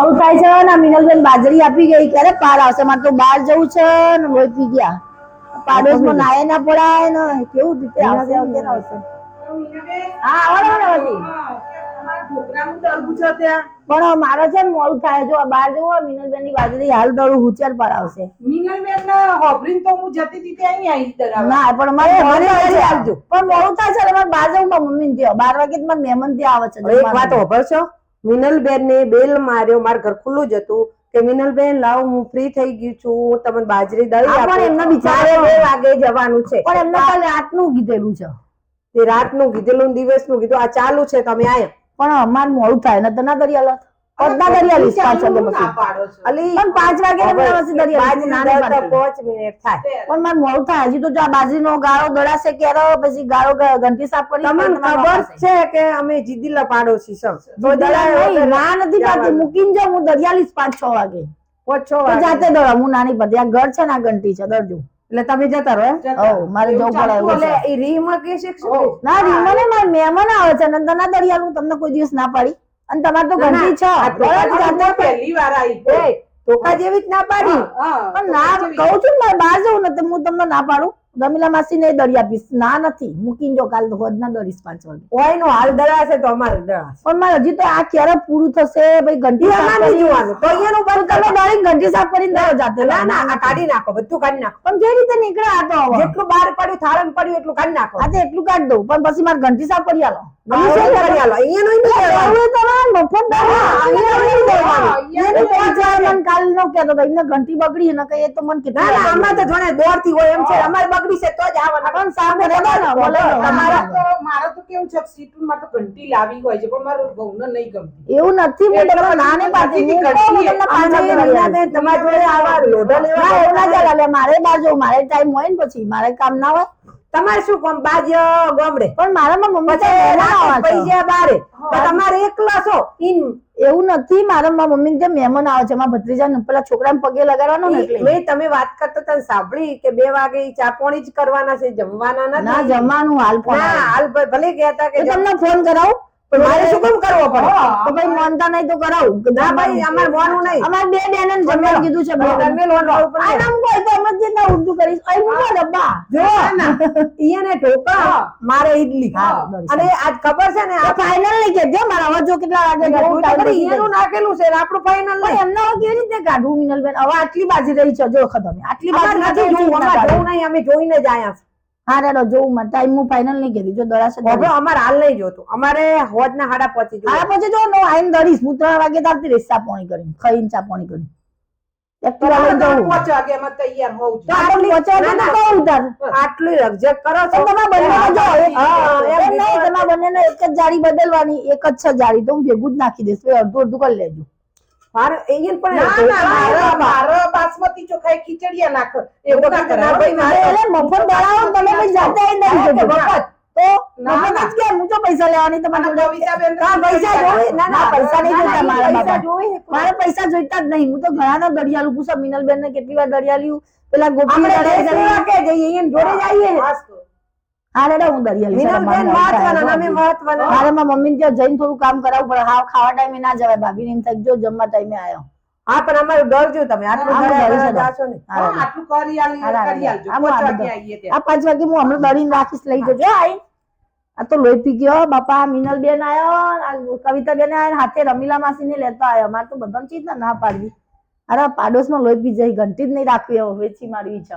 મોડું થાય છે ને મિનલબેન બાજરી આપી ગઈ. ક્યારે પાર આવશે? મારે તો બહાર જવું છે ને લોહી પી ગયા. પાડોશમાં નાય ના પડાય ને કેવું રીતે આવશે? આવશે આવશે? હા આવડે ને પછી પણ મારે છે ને મોડું થાય. જો બહાર જવું હોય મિનલબેનની બાજરી હાલ દોડું હુચર પર આવશે. તો હું જતી હતી ત્યાં અહીં આવી તરાવ ના પણ મારે થાય છે. આવજો. પણ મોડું થાય છે મારે બહાર જવું મમ્મી ત્યાં બાર વાગે તો મારા મહેમાન ત્યાં આવે છે એક વાત હોભર મિનલબેન ને બેલ માર્યો માર ઘર ખુલ્લું જ હતું કે મિનલબેન લાવ હું ફ્રી થઈ ગઈ છું હું તમને બાજરી દળી પણ આપું. એમના બિચારે બે વાગે જવાનું છે. પણ એમને કાલે રાતનું કીધેલું છે. તે રાતનું કીધેલું દિવસનું કીધું. આ ચાલુ છે તમે આયા. પણ અમાર મોડું થાય ને તો ના દરિયા પદના દરિયા લીસ પાંચ વાગે પછી. અલી પણ પાંચ વાગે પછી દરિયા. પાંચ મિનિટ થાય. પણ મારે મોડું થાય. હજી તો જો આ બાજરીનો ગાળો દળાશે ક્યારે? પછી ગાળો ગ- ઘંટી સાફ કરી તમને ખબર છે કે અમે જીદીલા પાડોશી તો દળાય ના નથી પાડતી. મૂકીને જો હું દરિયા લીસ પાંચ છ વાગે. પાંચ છ વાગે. જાતે દોડા હું નાની પડતી આ ઘર છે ને આ ઘંટી છે. દરજુ એટલે તમે જતા રહો હો મારે જવું પડે એટલે એ રીમાં કે છે ના શું? ને મારે મહેમાન આવે છે. નંદના દરિયાનું તમને કોઈ દિવસ ના પાડી. અને તમારે તો ના, છ. પહેલી વાર આવી ધોકા જેવી જ ના પાડી. પણ ના કહું છું ને બહાર જવું ને હું તમને ના પાડું. રમીલા માસી ને દરિયા આપીશ ના નથી. મૂકીને જો કાલ હોજ ના દરીશ પાંચ વાગે. ઓયનો હાલ દળાશે તો અમારે દળાશે પણ મારે હજી તો આ ક્યારે પૂરું થશે? ભાઈ ઘંટી સાફ જોવાનું. તો અહીંયાનું બંધ તમે દરેક ઘંટી સાફ કરીને દો જાતે ના ના આ કાઢી નાખો બધું કાઢી નાખો. પણ જે રીતે નીકળે આ તો જેટલું બહાર પડ્યું થાળમ પડ્યું એટલું કાઢી નાખો. આજે એટલું કાઢી દઉં પણ પછી મારે ઘંટી સાફ કરી આલો. કરી આલો. નહીં. મફત. અહીંયા નહીં દેવાનું. એને પાંચ વાર મને કાલ નો કહેતો તો એમને ઘંટી બગડી ને કઈ તો મને કીધું ના અમાર તો જોણે દોડતી હોય એમ છે. અમાર બગડી છે તો જ આવવાના. પણ સામે બોલે મારા તો મારા તો કેવું છે સીટું માં તો ઘંટી લાવી હોય છે પણ મારું ઘઉંને નહીં ગમતી. એવું નથી હું તમને ના નહીં પાડતી હું કહું, હું તમને તમારા જોડે આવા લોઢા લેવા એવું ના ચાલે મારે બાજુ મારે ટાઈમ હોય ને પછી મારે કામ ના હોય. તમારે શું કામ? બાજ ગોમડે. પણ મારામાં મમ્મી પછી. પૈસા બારે. તમારે એકલા છો? ઈન એવું નથી મારા મમ્મી ત્યાં મહેમાન આવે છે મારા ભત્રીજા ને પેલા છોકરાને પગે લગાડવાનો ને એટલે. મેં તમે વાત કરતા હતા સાંભળી કે બે વાગે ઈ ચા પાણી જ કરવાના છે જમવાના ના જમવાનું હાલ હાલ ભલે કહેતા કે તમને ફોન કરાવું. પણ મારે શું કામ કરવો પડે? તો ભાઈ માનતા નહીં તો કરાવું. ના ભાઈ અમારે મોનું નહીં. અમારે બે બેન જમવા કીધું છે તમે લોન વાળું પણ આરામ કોઈ તો અમે જે ના ઉર્દુ કરીશ. અહીં મૂકો ડબ્બા જો ઈયાને ઢોકળા મારે ઈડલી અને આજ ખબર છે ને આ ફાઇનલની કે જો મારા હવે જો કેટલા વાગે કરી ઈયાનું નાખેલું છે આપણું ફાઇનલ નહીં. એમને કેવી રીતે કાઢવું મિનલબેન હવે આટલી બાજી રહી છે જો ખતમ આટલી બાજી નથી જોવું અમે જોઈને જ આયા. હા રેડો જોઉં માં ટાઈમ હું ફાઇનલ નહીં કીધી જો દરાશે હવે અમારે હાલ નહીં જોતું. અમારે હોજ ના હાડા પહોંચી હા પછી જો નો આઈન દરીશ હું ત્રણ વાગે તારતી રહીશ ચા પાણી કરીને. ખાઈને ચા પાણી કરીને. એક- જ જાળી બદલવાની એક જ છે જાળી. તો હું ભેગું જ નાખી દઈશ. અડધું અડધું કરી લેજો. મારે મારો મારો મારે- મફત દળાવો મારા પૈસા જોઈતા જ નહીં. હું તો ઘણા નો દરિયાલું પૂછો. મિનલબેન ને કેટલી વાર દરિયાલ્યું પેલા ગોપી જોડે જઈએ. તો. હા દરિયાલી મિનલબેન થાય, અમે જો. મહત્વના મારે મમ્મી ત્યાં જઈને થોડું કામ કરાવવું પડે. હા ખાવા ટાઈમે ના જવાય. ભાભી ને થઈ જો જમવા ટાઈમે આવ્યો હા પણ અમારું ડરજો તમે આટલું જાશો ને. આટલું કરી આલજો. આ પાંચ વાગે હું હમણાં દળીને રાખીશ લઈ જજો આઈ. આ તો લોહી પી ગયો બાપા મિનલ બેન આવ્યો કવિતા બેન આવ્યા હાથે રમીલા માસી ને લેતા આવ્યો અમારે તો બધાને ચીજ ના પાડવી. અરે પાડોશમાં લોહી પી જાય ઘંટી જ નહીં રાખવી હવે વેચી મારવી છે.